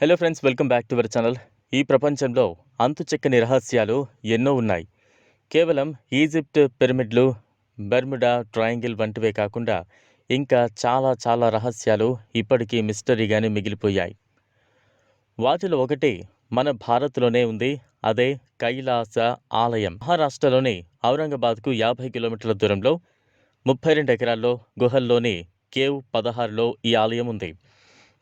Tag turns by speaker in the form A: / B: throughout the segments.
A: Hello friends welcome back to our channel ఈ ప్రపంచంలో అంతుచెక్కని రహస్యాలు ఎన్నో ఉన్నాయి. కేవలం ఈజిప్ట్ పిరమిడ్లు బెర్ముడా ట్రయాంగిల్ వంటివే కాకుండా ఇంకా చాలా చాలా రహస్యాలు ఇప్పటికీ మిస్టరీగానే మిగిలిపోయాయి. వాటిలో ఒకటి మన భారత్లోనే ఉంది. అదే కైలాస ఆలయం. మహారాష్ట్రలోని ఔరంగాబాద్కు యాభై కిలోమీటర్ల దూరంలో ముప్పై రెండు ఎకరాల్లో గుహల్లోని కేవ్ పదహారులో ఈ ఆలయం ఉంది.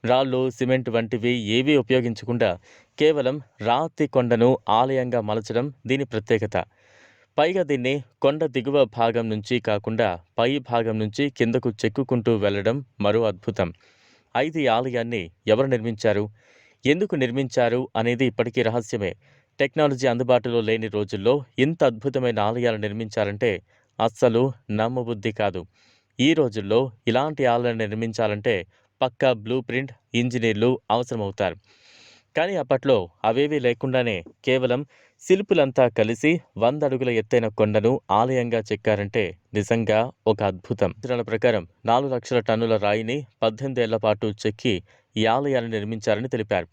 A: రాళ్ళు సిమెంట్ వంటివి ఏవీ ఉపయోగించకుండా కేవలం రాతి కొండను ఆలయంగా మలచడం దీని ప్రత్యేకత. పైగా దీన్ని కొండ దిగువ భాగం నుంచి కాకుండా పై భాగం నుంచి కిందకు చెక్కుకుంటూ వెళ్ళడం మరో అద్భుతం. అయితే ఈ ఆలయాన్ని ఎవరు నిర్మించారు? ఎందుకు నిర్మించారు అనేది ఇప్పటికీ రహస్యమే. టెక్నాలజీ అందుబాటులో లేని రోజుల్లో ఇంత అద్భుతమైన ఆలయాలు నిర్మించారంటే అస్సలు నమ్మబుద్ధి కాదు. ఈ రోజుల్లో ఇలాంటి ఆలయాలు నిర్మించాలంటే పక్కా బ్లూ ప్రింట్ ఇంజనీర్లు అవసరమవుతారు. కానీ అప్పట్లో అవేవీ లేకుండానే కేవలం శిల్పులంతా కలిసి వంద అడుగుల ఎత్తైన కొండను ఆలయంగా చెక్కారంటే నిజంగా ఒక అద్భుతం. అంచనాల ప్రకారం నాలుగు లక్షల టన్నుల రాయిని పద్దెనిమిదేళ్ళ పాటు చెక్కి ఈ ఆలయాన్ని నిర్మించారని తెలిపారు.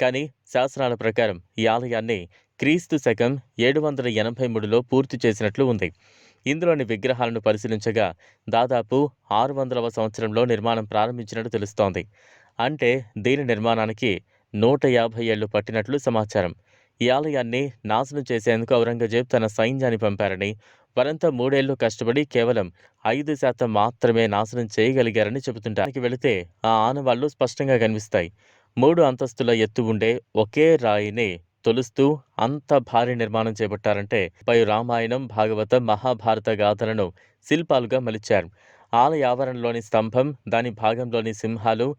A: కానీ శాసనాల ప్రకారం ఈ ఆలయాన్ని క్రీస్తు శకం ఏడు వందల ఎనభై మూడులో పూర్తి చేసినట్లు ఉంది. ఇందులోని విగ్రహాలను పరిశీలించగా దాదాపు ఆరు వందలవ సంవత్సరంలో నిర్మాణం ప్రారంభించినట్టు తెలుస్తోంది. అంటే దీని నిర్మాణానికి నూట యాభై ఏళ్ళు పట్టినట్లు సమాచారం. ఈ ఆలయాన్ని నాశనం చేసేందుకు ఔరంగజేబ్ తన సైన్యాన్ని పంపారని వారంతా మూడేళ్ళు కష్టపడి కేవలం ఐదు శాతం మాత్రమే నాశనం చేయగలిగారని చెబుతుంటానికి వెళితే ఆ ఆనవాళ్ళు స్పష్టంగా కనిపిస్తాయి. మూడు అంతస్తుల ఎత్తు ఉండే ఒకే రాయిని తొలుస్తూ అంత భారీ నిర్మాణం చేపట్టారంటే పై రామాయణం భాగవతం మహాభారత గాథలను శిల్పాలుగా మలిచారు. ఆలయ ఆవరణలోని స్తంభం దాని భాగంలోని సింహాలు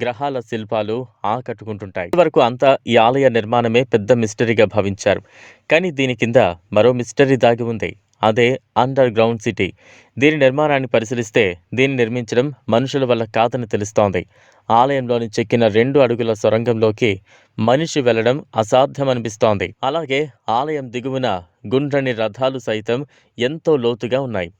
A: గ్రహాల శిల్పాలు ఆకట్టుకుంటుంటాయి. వరకు అంతా ఈ ఆలయ నిర్మాణమే పెద్ద మిస్టరీగా భావించారు. కానీ దీని కింద మరో మిస్టరీ దాగి ఉంది. అదే అండర్ గ్రౌండ్ సిటీ దీని నిర్మాణాన్ని పరిశీలిస్తే దీన్ని నిర్మించడం మనుషుల వల్ల కాదని తెలుస్తోంది. ఆలయంలోని చెక్కిన రెండు అడుగుల సొరంగంలోకి మనిషి వెళ్ళడం అసాధ్యమనిపిస్తోంది. అలాగే ఆలయం దిగువన గుండ్రని రథాలు సైతం ఎంతో లోతుగా ఉన్నాయి.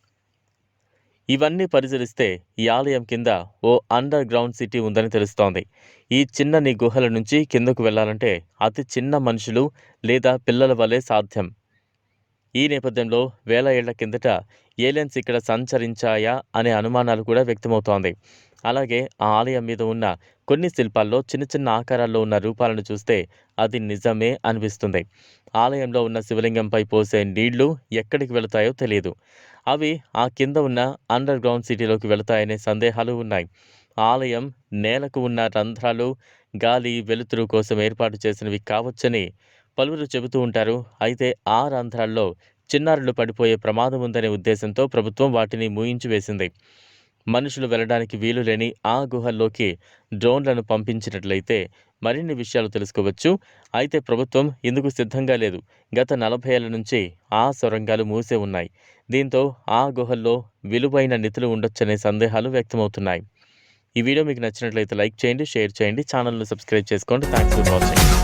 A: ఇవన్నీ పరిశీలిస్తే ఈ ఆలయం కింద ఓ అండర్ గ్రౌండ్ సిటీ ఉందని తెలుస్తోంది. ఈ చిన్నని గుహల నుంచి కిందకు వెళ్ళాలంటే అతి చిన్న మనుషులు లేదా పిల్లల వలె సాధ్యం. ఈ నేపథ్యంలో వేల ఏళ్ళ కిందట ఏలియన్స్ ఇక్కడ సంచరించాయా అనే అనుమానాలు కూడా వ్యక్తమవుతోంది. అలాగే ఆ ఆలయం మీద ఉన్న కొన్ని శిల్పాల్లో చిన్న చిన్న ఆకారాల్లో ఉన్న రూపాలను చూస్తే అది నిజమే అనిపిస్తుంది. ఆలయంలో ఉన్న శివలింగంపై పోసే నీళ్ళు ఎక్కడికి వెళతాయో తెలియదు అవి ఆ కింద ఉన్న అండర్ గ్రౌండ్ సిటీలోకి వెళతాయనే సందేహాలు ఉన్నాయి. ఆలయం నేలకు ఉన్న రంధ్రాలు గాలి వెలుతురు కోసం ఏర్పాటు చేసినవి కావచ్చని పలువురు చెబుతూ ఉంటారు అయితే ఆ రంధ్రాల్లో చిన్నారులు పడిపోయే ప్రమాదం ఉందనే ఉద్దేశంతో ప్రభుత్వం వాటిని మూయించి వేసింది. మనుషులు వెళ్ళడానికి వీలు లేని ఆ గుహల్లోకి డ్రోన్లను పంపించినట్లయితే మరిన్ని విషయాలు తెలుసుకోవచ్చు. అయితే ప్రభుత్వం ఇందుకు సిద్ధంగా లేదు. గత నలభై ఏళ్ళ నుంచి ఆ సొరంగాలు మూసే ఉన్నాయి. దీంతో ఆ గుహల్లో విలువైన నిధులు ఉండొచ్చనే సందేహాలు వ్యక్తమవుతున్నాయి. ఈ వీడియో మీకు నచ్చినట్లయితే లైక్ చేయండి షేర్ చేయండి ఛానల్ను సబ్స్క్రైబ్ చేసుకోండి. Thanks for watching.